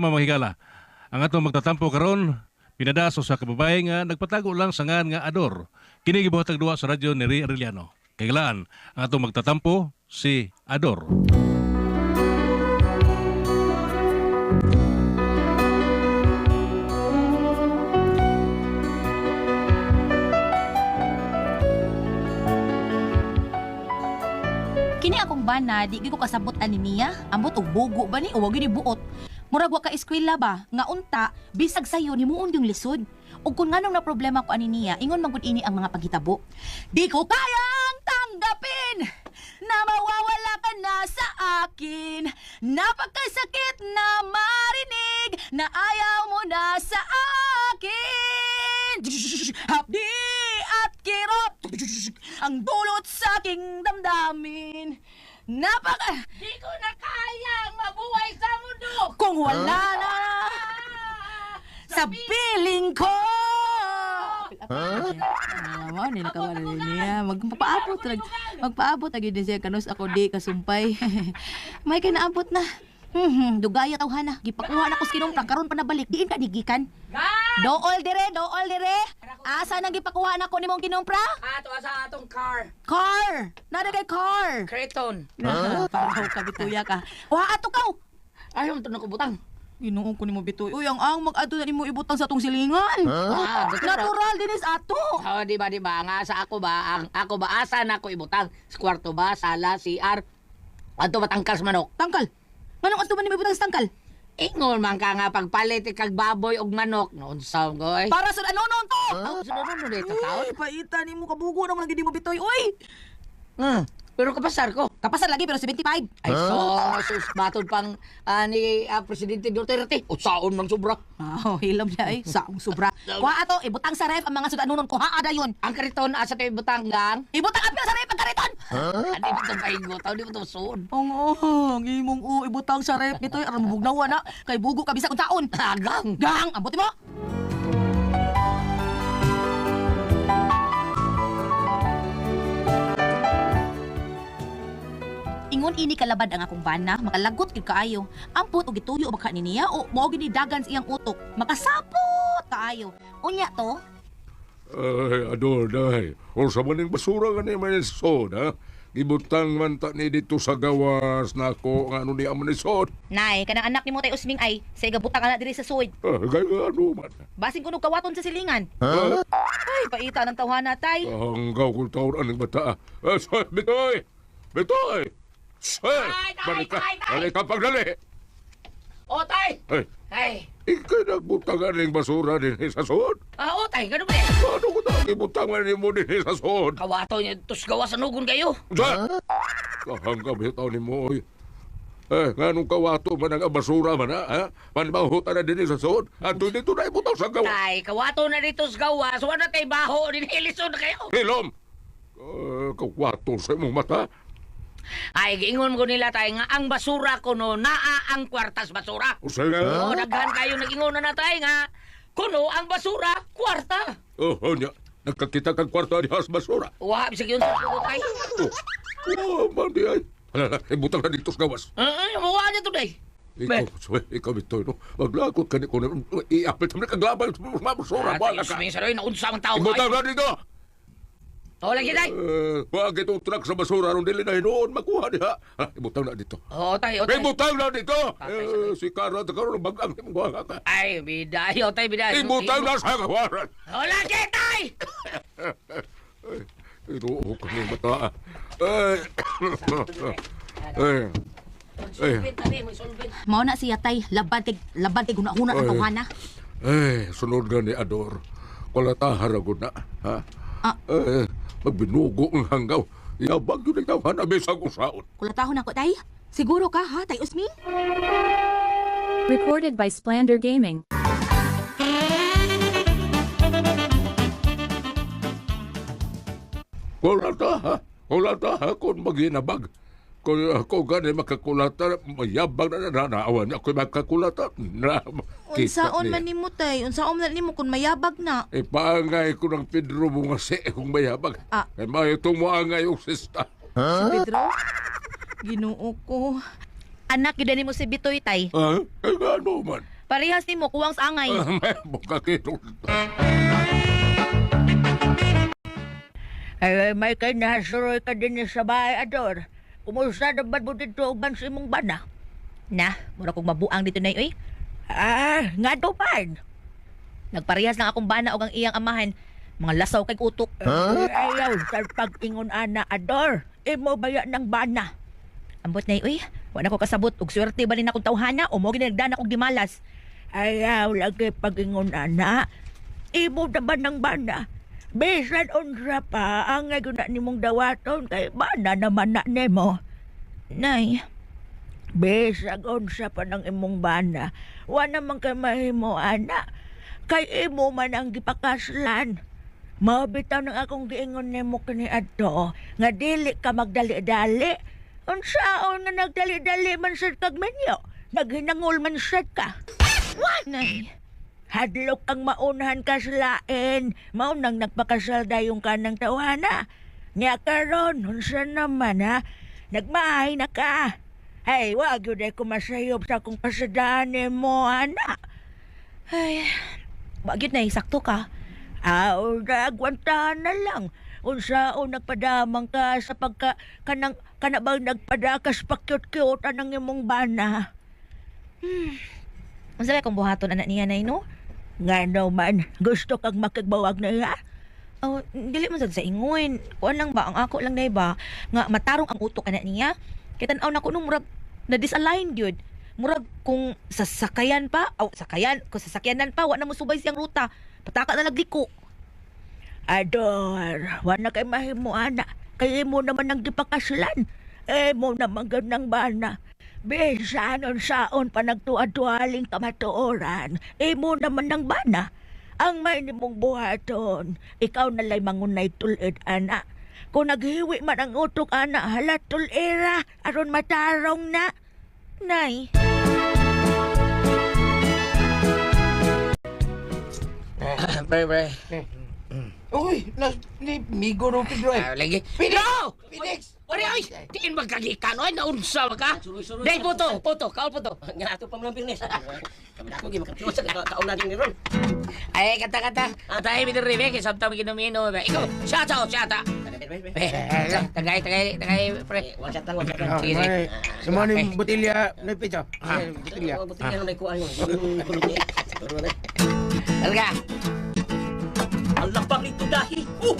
mga higala. Ang atong magtatampo karon pinadaso sa kababae nga nagpatago lang sa ngan nga ador. Kini gibuhatag duwa sa radyo ni Ray Arellano. Kay galaan, ang atong magtatampo si Ador. Kini akong bana, di ko kasabot ani niya. Ambot og bugo ba ni o wag ni buot. Murag wa ka eskwela ba nga unta bisag sayo ni muon yung lisod. Ug kung nganong na problema ko ani niya, ingon man gud ini ang mga paghitabo. Di ko kayang tanggapin na mawawala ka na sa akin. Napakasakit na marinig na ayaw mo na sa akin. Hapdi at kirot ang dulot sa aking damdamin. Napaka... Di ko na kayang mabuhay! Kung wala na sa piling ko! Naman, hindi nakawala din niya. Magpapaabot, lag, magpaabot lagi din siya kanus ako di kasumpay. May kinaabot na. Hmm, dugaya taw hana. Gipakuha na ko sa kinong karon pa nabalik. Diin ka digikan. Dool dire, dool dire. Asa nang gipakuha na ko nimong kinumpra? Ato sa atong car. Car! Nada kay car! Kreton. Huh? Paraw ka bituya ka. Wa ato kaw! Ayaw mo ito nakubutang. Ginoon ko nimo bituy. Uy, ang ang mag-ato na nimo ibutang sa tong silingan. Ah. Natural dinis ato. Oh, di ba, di ba? Nga sa ako ba, ang ako ba, asa na ako ibutang? Sa kwarto ba, sala, CR? Ato ba tangkal sa manok? Tangkal. Manong ato man nimo ibutang sa tangkal? Ingon man ka nga pagpalit kag baboy og manok. Noon sa goy. Para sa ano non to? Oh, sunod mo dito taon. Uy, paita nimo kabugo naman lagi di mo bitoy. Uy, Hmm. Pero kapasar ko. kapasan lagi pero 75. Ay, so, sus, batod pang ah, ni ah, Presidente Duterte. O, saon man sobra. Oh, hilom siya eh. Saong sobra. Wa ato ibutang sa ref ang mga sudanunon ko haa dayon. Ang kariton, asa tayo butanggang? Ibutang apil sa ref ang kariton. Hindi mo ito pahingo, tao di mo ito suon. Ang oh, ang imong u ibutang sa ref bitoy aron mabugnawa na kay bugo ka bisag kung taon. Agang! Gang, abot mo. Ingon ini kalabad ang akong bana, makalagot gid kaayo. Ampot og gituyo baka ni niya o mao gini dagan sa iyang utok. Makasapot kaayo. Unya to, Ay, ador dahay. O sa maning basura ka ni may sod, ha? Gibutang man ta ni dito sa gawas na ako nga ano ni amon ni sod. nay kanang anak nimo tay usming ay sa igabutang ana diri sa suwid. Ah, gaya ano man. Basing kuno kawaton sa silingan. Ha? Ay, paita ng tawhana tay. Ang gaw kong taon aning bata. Ah, so, bitoy! Bitoy! Hey! Tay, tay, Balik ka! tay, tay! Balik ka pagdali! O, tay! Ay, Ay! ikay nagbutang aning basura din sa sod. Ah, o, tay, ganun ba yan? Ano ko na mo din sa sod? Kawato niya, tos gawa sa nugon kayo. Sa? Kahanggam ito ni mo, oy. Eh, nga nung kawato man ang basura man, ha? ha? Manmahuta na din sa sod. At dito na ibutang sa gawa. Tay, kawato na dito sa gawa. So, ano tayo baho? Dinilisod na kayo. Hilom! Uh, kawato sa imong mata. Ay, giingon ko nila tay nga ang basura kuno naa ang kwartas basura. O sige. O, daghan kayo nag-ingon na tay nga kuno ang basura kwarta. Oh, oh, nya. Nagkakita kang kwarto di has basura. Wa, bisag yun sa kuno tay. Oh, oh mandi ay. Hala, ibutang na dito sa gawas. Ay, mawa niya to day. Ikaw, so, ikaw ito, no? Maglakot ka ni ko na, i-apit mo na kaglabay sa mga basura. Bala ka. Sa rin, naunsa ang tao. Ibutang na dito! O, lagi tay. Uh, wag itong truck sa basura ron dili na hinoon makuha niya. Ah, ibutang na dito. O, tay, o, tay. Ibutang na dito! Tatay, Eh, si Kara, karon bagang imong ka. Ay, biday, o, tay, biday. Ibutang na sa kawaran. O, lagi tay. Inuo ko ng mata. Ay. Ay. Ay. Mao na siya tay, labad kay labad kay guna-huna ang Ay. tawhana. Ay, sunod nga ni Ador. Wala tahara ko na. Ha? Ah. Eh, magbinugo ang hanggaw. Yabag yun ang tawahan na bisag usaon. Kulatahon ako tay. Siguro ka ha, tay Usming? Recorded by Splander Gaming. Wala ta, ha? Wala ta, ha? Kung maghinabag. Kung ako gani makakulata, mayabag na na naawan niya. Kung makakulata, na Unsaon man nimo tay? Unsaon man nimo kun mayabag na? Ipangay ko ng Pedro Bungase kung mayabag. Ah. Kay may tumuangay yung sista. Si Pedro? Ginoo ko. Anak gyud ni mo si Bitoy tay. Ha? Ay, ano man? Parehas nimo kuwang sa angay. Ah, may bukakito. Ay, may kay nasuroy ka din sa bahay, Ador. Kumusta na ba mo dito bansi mong bana? Na, mura kong mabuang dito na oy. Ah, nga to. Nagparehas lang akong bana og ang iyang amahan. Mga lasaw kay utok. Ay, ayaw, sa pag-ingon ana, Ador. Imo baya ng bana. Ambot na uy. Wala ko kasabot og swerte ba rin akong tawhana o mo ginagdana kog dimalas. Ayaw, lagi pag-ingon ana. Imo na ba ng bana? Bisan unsa pa, ang nga ni mong dawaton kay bana naman na nemo. Nay, Bisag unsa pa ng imong bana, wa naman kay mahimo ana. Kay imo man ang gipakaslan. Mabitaw ng akong giingon nimo kini adto nga dili ka magdali-dali. Unsaon nga nagdali-dali man sad kag menyo? Naghinangol man sad ka. nay. Hadlok ang maunahan ka sa lain. Maunang nagpakasal dayong kanang tawana. Nya karon, unsa naman ha? Nagmahay na ka. Ay, wag yun ay kumasayop sa kung pasadaan mo, anak. Ay, wag yun na sakto ka. Aw, nagwantahan na lang. Unsaon nagpadamang ka sa pagka kanang kanabang nagpadakas pakyot-kyot anang imong bana. Unsa kong buhaton anak niya nay no? Nga naman, gusto kang makigbawag na iya? Oh, dili man sad sa ingon. Kuan lang ba ang ako lang nay ba nga matarong ang utok anak niya. Kaya tan-aw na ko nung murag na disalign gyud. Murag kung sasakayan pa, aw sakayan, kung sasakyanan pa wa na mo subay siyang ruta. Pataka na nagliko. Ador, wala kay mahimo ana. Kay mo naman ang gipakaslan. Eh mo naman ganang bana. Bisan saon pa nagtuad-tualing kamatuoran. Eh mo naman ng bana. Ang may nimong buhaton, ikaw nalay mangunay tulid ana. Kung naghiwi man ang utok ana, hala tulira, aron matarong na. Nay, Pre, pre. Uy, nas ni Migo no Pedro eh. Lagi. Pedro! Phoenix! Ori, ay! Tiin magkagikan, oy, naunsa ka? Dahil puto, puto, kaol puto. Nga ato pa mga business. Kami na ako gimakatuwa sa kauna din ni Ron. Ay, kata, kata. Atay, mi diri, kay sabta mi kinumino. Ikaw, shout out, shout out. Tagay, tagay, tagay, pre. One shot lang. Sige, sige. Semua ni botilya na pito. Botilya. Ang buti lang na. Kulog niya. Talaga. Ang lapang nito dahi. Uh!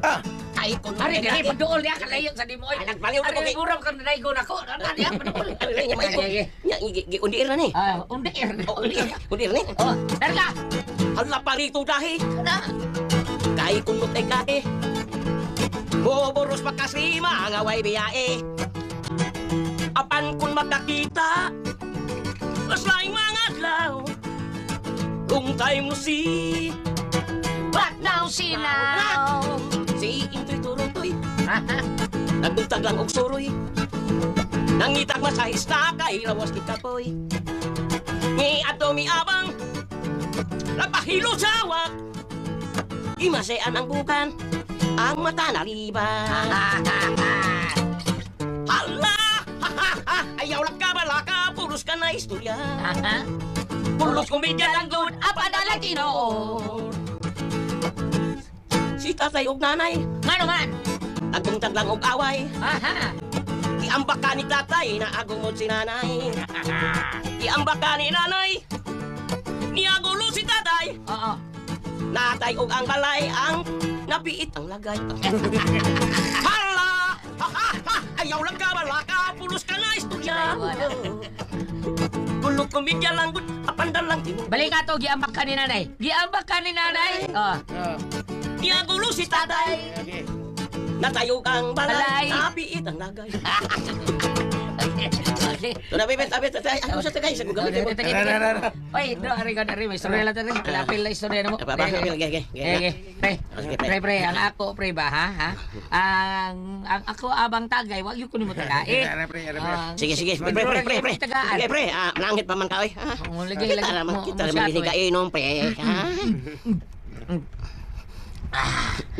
Ah, Ay, kung Ari, dili, paduol niya, kalayo sa dimo. Ay, nagpaliw na ko Ari, kay- murang ka na ko. Ano niya, paduol. Undiir na ni. Ah, undir. Undir. Undiir ni. Oh, talaga. Ang lapang nito dahi. Na. Kay kunot ay kahe. Boboros pa kasi mga way biyae. Apan kung magkakita, mas laing mga adlaw. Kung tayo mo si, But now see now. Si Intoy Turutoy. Nagbuntag lang og suroy. Nangitag masahis na kay lawas ni Kapoy. Ni ato mi abang, napahilo sa awak. Imasean ang bukan, ang mata naliban. Hala! Ayaw lang ka balaka, puros ka na istorya. Pulos komedya lang good, apa na Latino. Si tatay og nanay, Ngano man? nagbuntag lang og away. Aha. Iambak ka ni tatay na agumod si nanay. Iambak ka ni nanay. Niagulo si tatay. Oo. Natay og ang balay ang napiit ang lagay. Hala! Ayaw lang ka balaka, pulos ka na istorya. Kulog komedya lang gud, apandal lang. Balik ka to, giambak ka ni nanay. Giambak ka ni nanay. Oh. Niagulo si tatay. okay. Natayog ang balay, Balay. napiit ang lagay. So na bibet, abet, tatay, ano sa tagay sa gugamit mo? Oy, do ari ka dari, may istorya lang tari. Lapil na istorya mo. Apa apa, gage, gage, Eh, pre. Sige, Pre, pre, ang ako, pre ba, ha? ha? Ang, ang ako abang tagay, wag yung kunin mo tagay. Ara, pre, ara, pre. Ang- Sige, sige, pre, pre, pre, pre, pre. Tagaan. Sige, pre, ah, nangit pa man ka, oy. ha? Oh, lagi, Kita lagi. naman, kita naman ka inom, pre. ha?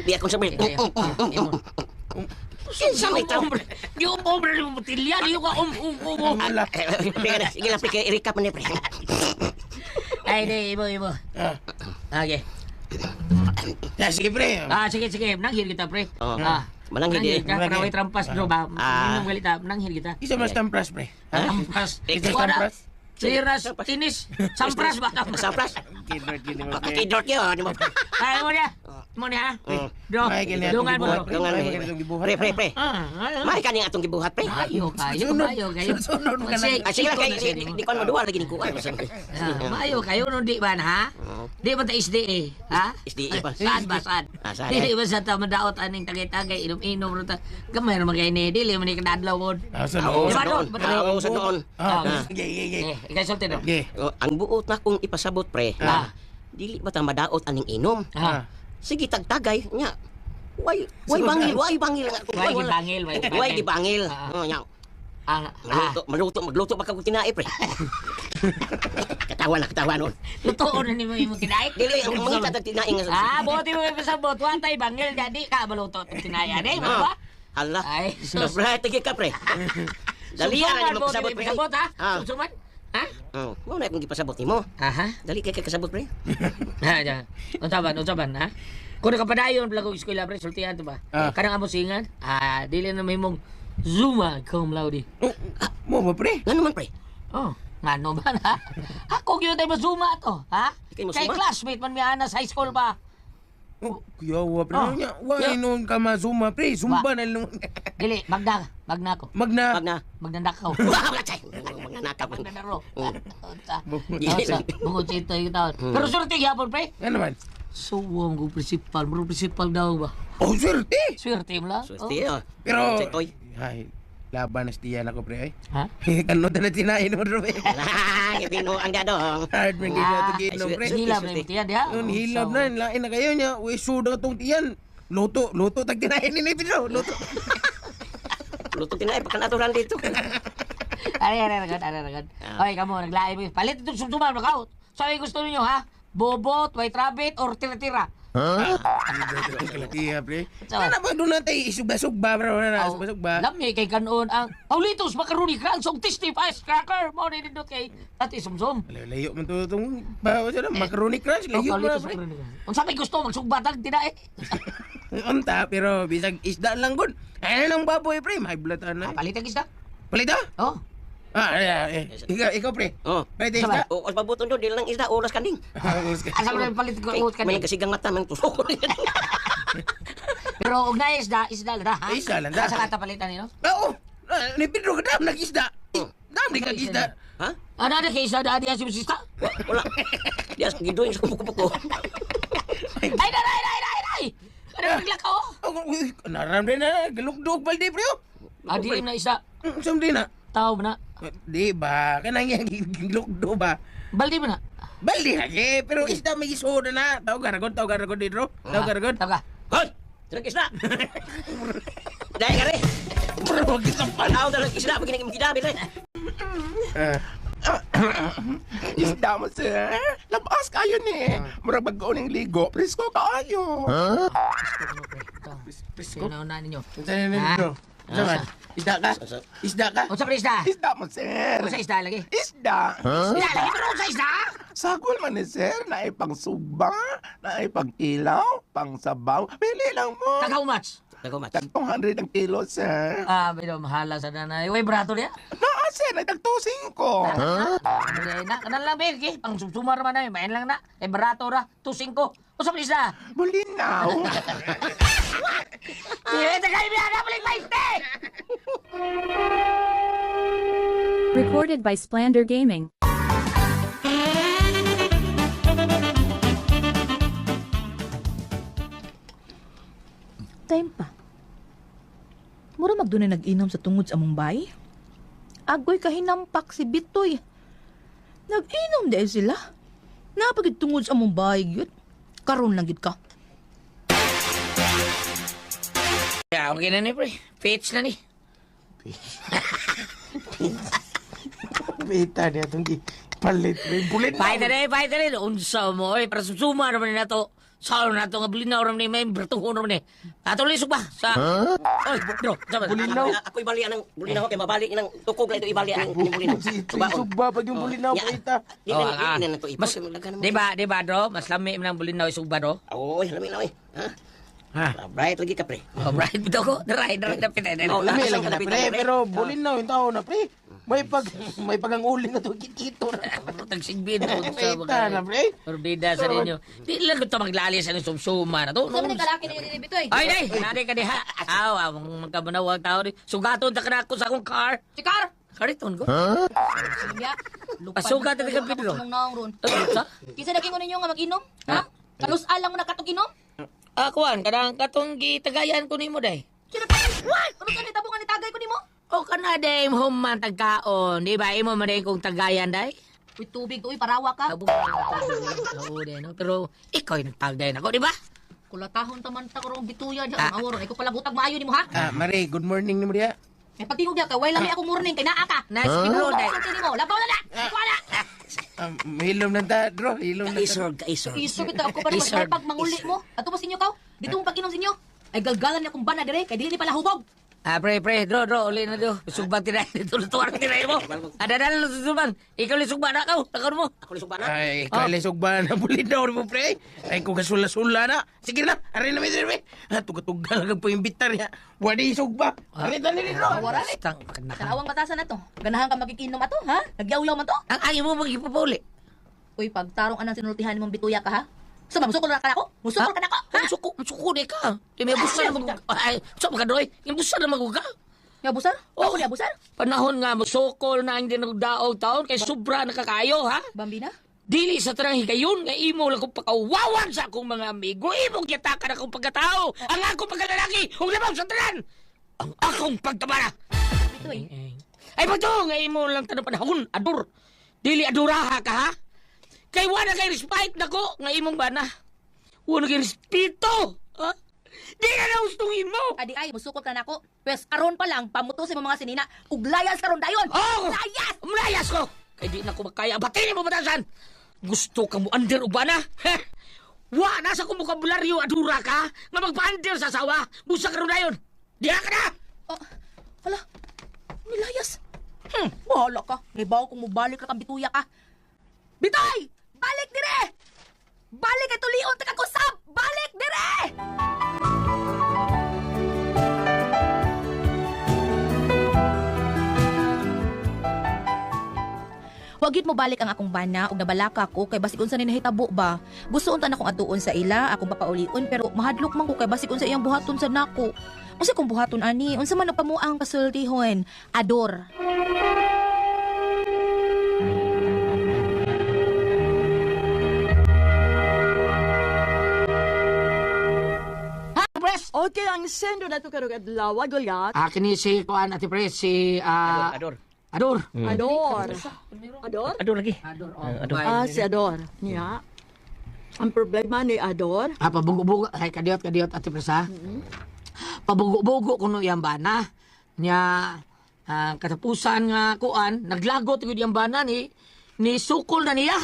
Di ako. Ah. Oh, imo. Kinsa may tao? Di ko pobre ni botilya, di ko ka um um um um. Pre, na, sige lang, pre, kaya i-recap mo na, pre. Ay, di, ibo, ibo. Ah. Okay. Ya, sige pre. Ah, sige, sige. Nanghir kita, pre. Ah. Mananghid, eh. ka, para way trampas, bro, ba? Ah. Minum kita. Isa mas tampras pre. Ha? Trampas. Isa tampras. Siras, tinis, sampras ba? Sampras. Kidot kini mo pre. Kakidort yun, di mo? Ay, mo niya. Mo niya, May kini dungan mo. Dungan mo. Pre, pre, pre. Ah, ah, May kaning atong gibuhat, pre. Mayo kayo, kayo. Sunod mo ka na. Sige, Ah, lang, ikaw kay, na, di, sige. di, di ko mo duwa lagi ni kuha. Ah, Mayo kayo nung di ba ha? Di ba ta SDA, ha? SDA pa. Saan ba, saan? Ah? Di ba sa tamadaot aning tagay-tagay, inom-inom ro ta. Gamay naman kayo ni, dili man ni kadadlaw. Ah, sa Oo, noon. sa noon. no? Oo, sa noon. Ah, Ah. sige, sige, ikay sulti no? Sige. Oh, ang buot na kong ipasabot, pre. Ah. Dili ba ta madaot aning inom? Ha? Sige, tagtagay. Nya. Way, way bangil, way bangil nga. Way gibangil, way gibangil. Way gibangil. Ah. Oh, nya. Ah, Maluto, maluto, magluto pa kag tinae, pre. katawa na, katawa nun. lutoon na ni mo yung kinaik. Dili, ang mga tatag tinae nga. Ah, buti mo yung pasabot. Watay bangil, jadi ka baluto. Tinaya, di ba? Ah. Hala. Ay, sus. Pre, tigil ka, pre. Dali ano mo, magpasabot, di pre. pasabot, ha? Ah. Ha? Oh, mo na akong gipasabot nimo. Aha. Dali kay kay kasabot, pre. Ha, ja. Unsaban, unsaban, ha? Kung nakapadayon pala ko eskwela pre, sultihan to ba? Ah. Kanang amo singan, ah, dili na may mong Zuma cum laude. Mo ba pre? Nga naman, pre. Oh, ngano ba na? Ako gyud tay Zuma to, ha? Kay classmate man mi ana sa high school pa. Oh, kuyawa pre. Oh. Nya, why noon ka mazuma pre? Zumba na lang. Dili, magda, magna ko. Magna. Wag na. Magnandakaw. Wala chay. Mga nakap. Magnanaro. Mm. Unsa? Dili. Unsa? Bungo chito yung taon. Pero surti gyapon pre. Ano naman? So, wam ko principal, bro principal daw ba? Oh, swerte. Swerte mo lang. Susti, oh. Pero, ay, laban na stiyan ako pre ay. Ha? Kanot na tinain mo pre. Lang, ibino ang dadong. Hard man gina to Ah, ginom pre. Hilab na yung tiyan, di ha? Nun hilab na, lain na kayo niya. Uy, suda tong tiyan. Luto, luto tag tinain ni Pedro. Luto. Luto tinay pakanaturan dito. Ay, ay, ay, agad, ay, agad. Okay, kamo, naglaim mo. Palit itong sumsuman, knockout. So, ay gusto ninyo, ha? Bobot, white rabbit, or tira-tira? Kalatiya pre. So- Ano ba doon natin isugba-sugba bro? Ano na, isugba-sugba. Lami kay kanon ang Paulitos Macaroni Crunch ang Tasty Firecracker. Mo ni dindot kay Tati Sumsum. Layo man to itong ba sa macaroni crunch Oh, layo man Paulitos pre. Macaroni Crunch. Unsa may gusto magsugbatag tinae? Unta pero bisag isda lang gud. Ano nang baboy pre, may blatan na. Palitag isda. Palita? Oh. Ah, ay, ay, ay. Ikaw, ikaw pre. Oh. Sabay. isda. O, os pabuton do, di lang isda, oras kaning. Asa ko na palit ko May, uot may kasigang mata, may tusok. Pero og na isda, isda lang ha. Isda lang, da. Asa kata palitan nino? Oo. Ah, Ni Pedro ka dam nag-isda. Dam di kag-isda. ha? Ano na kay isda dadi si sista? Wa- Wala. Di as gidoy sa kupo-kupo. Ay, nay, nay, nay, nay, nay. Ano bigla ka oh? Oh, na galugdog balde pre. oh. Adi na isda. Mm, Sam din na. Tao ba na? Di ba? Kanang yang galugdo ba? Baldi ba na? Balde lagi, pero isda may isoda na. Tao garagod, tao garagod dito. Tao garagod. Taga. Hoy! Dalag isda! Dahil ka rin! Bro, kita pa. Panaw dalag isda, pag ginagimigidabit eh. Isda mo, sir. Labas kayo ni. Murag bago ning ligo. Presko kaayo. Presko. Ano na ninyo? Saan na dito? Saan man? Isda ka? Isda ka? Unsa pa isda? Isda mo, sir. Unsa isda lagi? Isda. Isda lagi pero unsa isda? Sagol man ni sir. Na pang suba. Na pang ilaw. Pang sabaw. Pili lang mo. Taga how much? Dago mat. Tag 200 ang kilo, sir. Ah, pero mahala sa nanay. Uy, brato niya. Naa, sir. Nagtagtusing ko. Okay, na, kanan lang, Bergi. Ang sumsumar man namin, main lang na. Eh, barato ra, 2.5. Unsa pa isda? Bulinaw. Iya, tagay biya na, balik 20! Recorded by Splander Gaming. Time pa. Mura magdunay nag-inom sa tungod sa among bay. Agoy kahinampak si Bitoy. Nag-inom dahil sila. Napagid tungod sa among bay, yun. Karon lang gid ka. Ya, okay na ni, pre. Fits na ni. Bita niya itong palit. May bulit Pahit na ni, pahit na ni. Unsa mo, eh. Para sumsumar naman na to. Saan na ito nga bulinaw ram ni may bertuhon ram ni. Ato lisog ba? Sa... Oy, bro, sama. Bulinaw? Ako ibali ang bulinaw kay mabali ng tukog na ito ibali ang bulinaw. Subaon. Sugba pag yung bulinaw. Di Oh, na ah, di na to mas, di ba, di ba, bro? Mas lami ng bulinaw isugba, bro? Oy, lami na oy. Ha? Ha? Ah, Bright lagi ka pre. Oh, right, bito ko. Daray, daray, daray, daray. Oh, Lami lang ka na pre, na, pero bulinaw yung tao na pre. May pag may paganguling na to kikito na. Tagsigbin mo sa Kita na pre. Orbida sa ninyo. Di lang ito maglali sa sumsuma na to. Sa mga kalaki na yun bitoy. Ay, nay! Nari ka diha. Aw, aw, magkabanawag tao rin. Sugaton ta ka na ako sa akong car. Sikar! Kariton ko. Silya. Pasugat na ka, Pedro. Kisa na kingo ninyo nga mag-inom? Ha? Kalus alang mo na katong inom? Akuan, kadang katong gitagayan ko nimo day. What? Ano ka nitabungan ni tagay ko nimo? O ka na day, human tagkaon. Di ba, imo man kong tagayan day? Uy, tubig, uy, parawa ka. Oo, day, no? Pero ikaw yung nagtagdayan ako, di ba? Kulatahon taman ta karong bituya diya. Ah. Ay ko pala butag maayo nimo ha. Ah, Mare, good morning ni mo May pagtingog diya ka, way lami ako morning kay naa ka. Nice pinro day. Ano nimo? Labaw na na. Wala. Um, hilom na ta, bro. Hilom na ta. Kaisor, kaisor. Iso kita ako pa Isard. naman pag manguli mo. Ato mo sinyo ka. Dito mo pag-inom sinyo. Ay galgalan niya kung bana dire kay dili ni pala hubog. Ah, pre, pre, dro, dro, uli na do. Sugbang tinay, tulo-tuwar tinay mo. Ada na lang susuban. Ikaw li sugba na ka, takon mo. Ako ni subana. Ay, kalisog ba na bulinaw ni mo pre? Ay, kung kasula-sula na. Sige na, aray na may pre. Ah, tuga-tuga lang po yung bitar niya. Wadi isog ba? Aray na nila, bro. Wala ni. Stang, maganda ka. Kanawang batasan na to. Ganahan ka magikinom ato, ha? Nagyawlaw man to. Ang ayaw mo mag-ipapuli. Uy, pagtarong anang sinultihan nimong bituya ka, ha? Sa musukol na ka na ako? Musukol ka na ako, ha? Suko, suko di ka. Di may busa na mag... Ay, sa mga doy, yung busa na maguga. Nga busar? Oh. Ako ni abusar? Panahon nga, magsukol na hindi nagdaog taon, kay sobra nakakayo, ha? Bambina? Dili sa tanang higayon, nga imo lang kong pakawawan sa akong mga amigo. Imo kita ka na akong pagkatao. Ang akong pagkalalaki, huwag lamang sa tanan. Ang akong pagtabara. Bitoy. Ay ba to, nga imo lang tanong panahon, adur. Dili aduraha ka, ha? Kay wala kay respite na ko, nga imong bana. Wala kay respeto, ha? Di na na gustong imo. Adi ay, musukol ka na ako. Pwes, aron pa lang, pamutusin mo mga sinina. Uglayas karon dayon! Oh! Layas! Umlayas ko! Kay di na ko makaya. Batin mo batasan! Gusto ka mo under o ba na? Heh! Wa, nasa kong bukabularyo adura ka nga magpa-under sa sawa. Busa ka rin na yun. Diha ka na! Oh, hala, nilayas. Hmm, bahala ka. Ngibaw kung mubalik na kang bituya ka. Bitoy! Balik dire! Balik kay tulion ta kusab! Balik dire! Wagit mo balik ang akong bana ug nabalaka ko kay basig unsa ni nahitabo ba. Gusto unta na akong atuon sa ila, akong papaulion pero mahadlok man ko kay basig unsa iyang buhaton sa nako. Unsa kung buhaton ani? Unsa man ang pamuang kasultihon? Ador. Okay, ang sendo na ito karong adlaw, gulyat. Akin ni si Kuan Ate Pres, si... ah, Ador. Ador. Ador. Ador? Ador lagi. Ador. Ah, si Ador. Niya. Ang problema ni Ador, Ah, pabugo-bugo. Ay, kadiyot, kadiyot, Ate Pres, ha? Pabugo-bugo kuno yung bana. Nya, ah, katapusan nga kuan, naglagot yung yung bana ni, ni sukol na niya.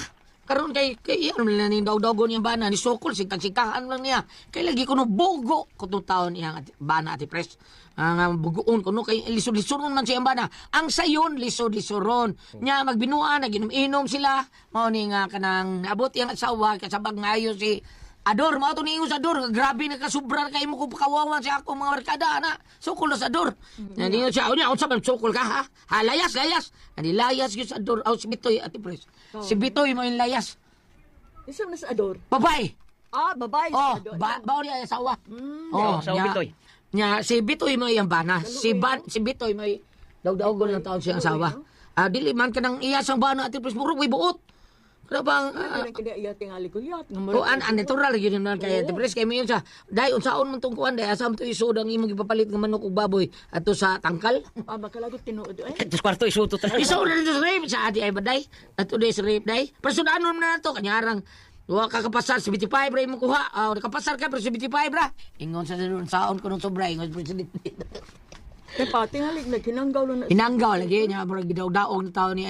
Karon kay kay ano na ni daw-dagon yung bana ni sukol sigkag-sikahan lang niya. Kay lagi kuno bugo kuno taon iyang ati- bana ati pres. Ang bugoon kuno kay lisod-lisoron man siya bana. Ang sayon lisod-lisoron. Nya magbinuan naginom-inom sila. Mao ni nga kanang naabot iyang asawa kasabag ngayo si Ador, mao to ni sa Ador, grabe na kasubra kay mo ko pakawawan sa ako mga barkada na. Sukol na sa Ador. Mm -hmm. siya, unya unsa man sukol ka ha? Ha layas, layas. Ani layas gyud sa Ador, aw si Bitoy ati pres. Si Bitoy mo yung layas. isa na si Ador. Babay. Ah, babae si Oh, Ador. ba bao niya asawa. Oh, sa Bitoy. Nya si Bitoy mo yung bana. Si Ban si Bitoy may daw-daw lang taon siya asawa. Ah, dili man kanang iya sang bana ati pres murag way buot. Kada bang ah, Ano kaya iya tingali gulyat. Nga O an an natural gyud man kay oh. Pres kay sa dai unsaon man tong kuan dai asam to isod ang imong ipapalit nga manok ug baboy ato sa tangkal. Ah, makalagot tinuod eh. Tus kwarto isuto ta. Isod na sa rape sa adi ay baday. Ato dai sa rape dai. Personanon na nato kanyarang Wa ka kapasar si 55 bra imong kuha. Ah, kapasar ka pero si 55 bra. Ingon sa doon saon ko nung sobra ingon president. Kaya pa, tingali, naghinanggaw lang na. Hinanggaw lagi niya murag gidaw-daog na tawo ni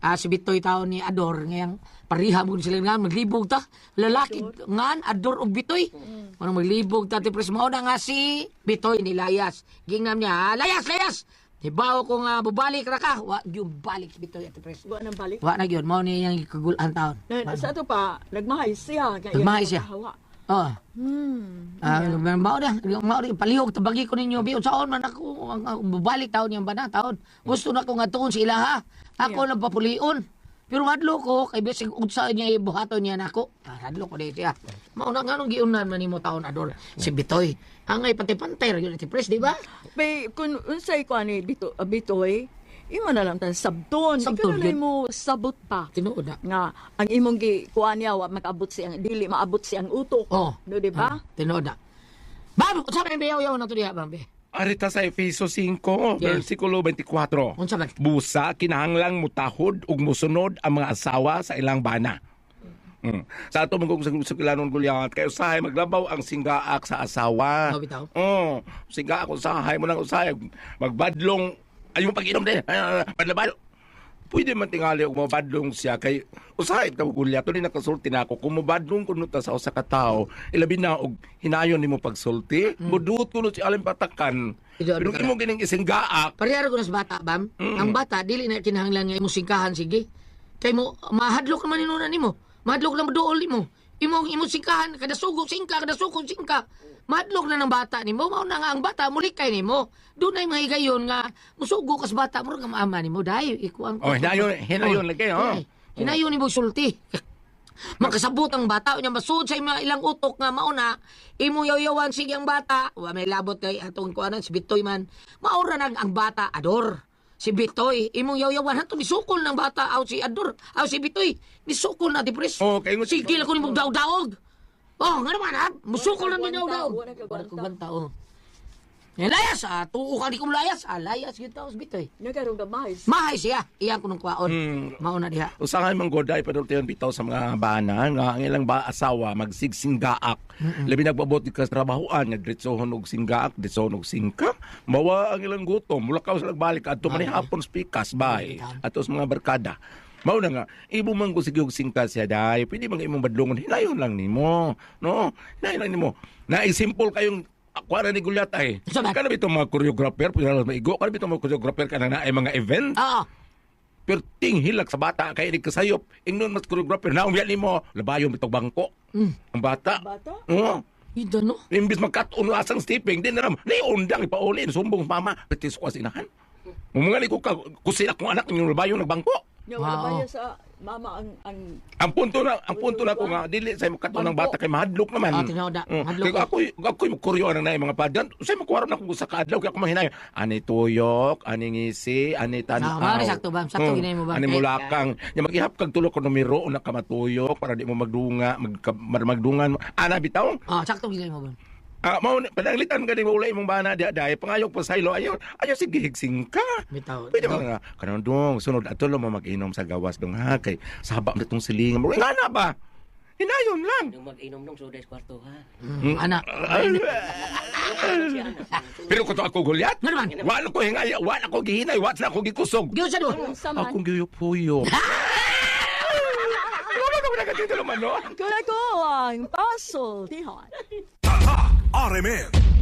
Ah, si Bitoy taon ni Ador ngayang pariha mo sila nga maglibog ta. Lalaki ngan Ador ug Bitoy. Manang maglibog ta ti pres mao na nga si Bitoy ni Layas. Gingnam niya, "Ah, Layas, Layas. Tibaw ko nga bubalik ra ka. Wa gyud balik si Bitoy at pres. Wa nang balik. Wa na gyud mao ni yang kagulan taon. Na, sa ito pa, nagmahay siya. kaya Nagmahay siya. kahawa. Oh. Hmm. Ah, mao na, mao rin palihog tabagi ko ninyo biyon saon man ako ang, bubalik taon yang bana taon. Gusto na ko nga tuon si ilaha. Ako lang papulion. Pero madlo ko kay bisig unsa niya ibuhaton niya nako. Ah, hadlo ko dito ya. Mao na nga nung giunan man nimo taon adol si Bitoy. Angay pati-pantay ra gyud ti pres, di ba? Pe, kung unsay ko ni Bito, uh, Bitoy, imo na lang tan sabton. Sabton, Ikaw na yun. mo sabot pa. Tinuod na. Nga, ang imong gi kuha niya, wa mag-abot siyang, dili maabot siyang utok. Oh. No, di ba? Ah, tinuod na. Bam, unsa man bayaw-yaw na to diha, bambe? Arita sa Efeso 5, Yes. versikulo 24. Unsa man? Busa, kinahanglang mutahod ug musunod ang mga asawa sa ilang bana. Mm. Sa ato mong sa sa kilanon gulyat kay usahay maglabaw ang singgaak sa asawa. Oh, bitaw. Oh, singgaak usahay mo nang usahay magbadlong ay yung pag-inom din. Ay, Badlabalo. Pwede man tingali og mabadlong siya kay usahay ta gulyat ni nakasulti na ako kung mabadlong kuno ta sa usa ka tawo ilabi na og hinayon nimo pagsulti mudut kuno si alim patakan. Pero ano ka imo gining isinggaak Parehara ko na sa bata, bam. Mm. Ang bata, dili na kinahanglan nga imong singkahan, sige. Kay mo, mahadlok naman inunan nimo. Mahadlok na dool nimo. Imo imong singkahan, kada sugo singka, kada sugo singka. Mahadlok na ng bata nimo. Mao na nga ang bata, mulikay nimo. Doon ay mga higayon nga, musugo kas bata, mo nga maama nimo. Dahil, ikuang... Oh, hinayon, hinayon lagi, oh. Eh, Hinayon nimo sulti. Makasabot ang bata, unya masud sa mga ilang utok nga mauna, imo yaw-yawan sige ang bata, wa may labot kay atong kuanan si Bitoy man. Maura nag ang bata ador. Si Bitoy, imong yaw-yawan hanto ni sukol ng bata aw si Ador, aw si Bitoy, ni sukol na di pres. Oh, kay mo Sige lang ko ni mong daog-daog. Oh, nga naman ha, musukol na din daog-daog. Wala ka Wala ko gwanta. ganta, oh. Eh, layas, ah, tuo ka di ko layas, ah, layas yun tao si Bitoy. Nagarong gamay. Mahay siya, iyan ko nung kwaon. Hmm. Mauna diha. Usahay man goday padultihan bitaw sa mga bana nga ang ilang ba asawa magsigsinggaak. Labi nagpabot ka sa trabahoan nga diretsohon og singgaak, diretsohon og singka. Mawa ang ilang gutom, mulakaw sa nagbalik adto man hapon spikas bay. Ato sa mga barkada. Mao na nga, ibo man ko sige og singka siya day. Pwede man imong badlongon hinayon lang nimo. No? Hinayon lang nimo. Na simple kayong Ako na ni Gulyat ay. Sabat. Kana bito mga choreographer, na maigo. Kana bito mga choreographer ka na na ay mga event. Oo. Pero ting hilak sa bata kay di kasayop. Ingnon mas choreographer na umyan nimo labayon bitog bangko. Ang bata. Bata? Oo. Ida no? Imbis magkat-uno asang stepping din naram. Ni undang ipauli sumbong mama. Petis ko asinahan. Mga ko ka kusin akong anak yung labayon nagbangko. Nga, wala Wow. ba yan sa mama ang... ang Ang punto na ang punto na ko nga dili sa makat ng bata kay mahadlok naman. Ah, tinoda. Mm. Hadlok Kaya ako ako yung kuryo na na mga padan. Say makuwaram na ko sa kaadlaw kaya ako mahinay. Ani tuyok, ani ngisi, ani tanaw. Ah, mari sakto ba? Sakto ginay mo ba? Ani Eh, mulakang. Nya maghihap kag tulo ko numero na kamatuyok para di mo magdunga, mag, magdungan. Ana bitaw. Oh, sakto gilay mo ba? Ah, mao padanglitan ka ni ulay mong bana di aday pangayok pa saylo ayo. Ayo sige higsing ka. Bitaw. Pwede ba nga, kanon dong, sunod ato lo mo mag-inom sa gawas dong ha, kay sabak na itong silingan mo. Nga na ba? Hinayon lang. Nung mag-inom nung soda sa kwarto, ha? Mm, anak. Pero kung to ako gulyat, Nga naman. wala ko hingaya, wala ko gihinay, wala ko gikusog. Giyo sa do. Akong giyupuyo. Wala ko nagatito naman, no? Kaya ko ang puzzle, dihan. RMN